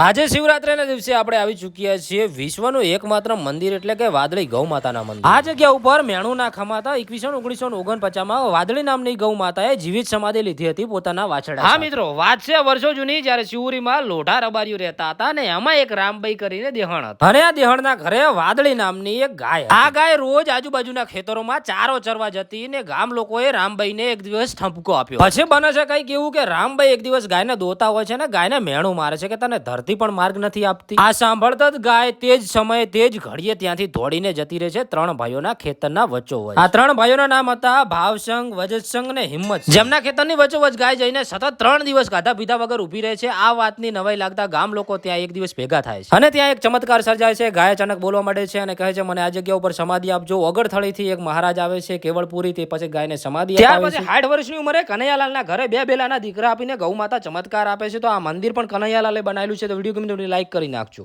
આજે શિવરાત્રીના દિવસે આપણે આવી ચૂક્યા છીએ વિશ્વનું એકમાત્ર મંદિર એટલે કે વાદળી ગૌ માતાના મંદિર. આ જગ્યા ઉપર મેણુના ખમાતા એકવીસો ઓગણીસો ઓગણપચાસમાં વાદળી નામની ગૌ માતાએ જીવિત સમાધિ લીધી હતી પોતાના વાછડા હા મિત્રો વાત છે વર્ષો જૂની જ્યારે શિવરીમાં લોઢા રબારીઓ રહેતા હતા અને એમાં એક રામભાઈ કરીને દેહણ હતા. અને આ દેહણના ઘરે વાદળી નામની એક ગાય આ ગાય રોજ આજુબાજુના ખેતરોમાં ચારો ચરવા જતી ને ગામ લોકોએ રામભાઈને એક દિવસ ઠપકો આપ્યો. પછી બને છે કંઈક એવું કે રામભાઈ એક દિવસ ગાયને દોતા હોય છે ને ગાયને મેણું મારે છે કે તને ધરતી પણ માર્ગ નથી આપતી. આ સાંભળતા જ ગાય તે જ સમયે તે જ ઘડીએ ત્યાંથી દોડીને જતી રહે છે ત્રણ ભાઈઓના ખેતરના વચ્ચો આ ત્રણ ભાઈઓના નામ હતા ભાવસંગ વજસંગ ને હિંમત જેમના ખેતરની વચ્ચોવચ ગાય જઈને સતત ત્રણ દિવસ ગાધા પીધા વગર ઊભી રહે છે. આ વાતની નવાઈ લાગતા ગામ લોકો ત્યાં એક દિવસ ભેગા થાય છે. અને ત્યાં એક ચમત્કાર સર્જાય છે. ગાય અચાનક બોલવા માંડે છે અને કહે છે મને આ જગ્યા ઉપર સમાધિ આપજો. અગરથળીથી એક મહારાજ આવે છે કેવળપુરી તે પછી ગાયને સમાધિ ત્યાર પછી સાઠ વર્ષની ઉંમરે કનૈયાલાલના ઘરે બે બેલાના દીકરા આપીને ગૌ માતા ચમત્કાર આપે છે. તો આ મંદિર પણ કનૈયાલાલે બનાવેલું છે તો વીડિયો ગમે લાઈક કરી નાખજો.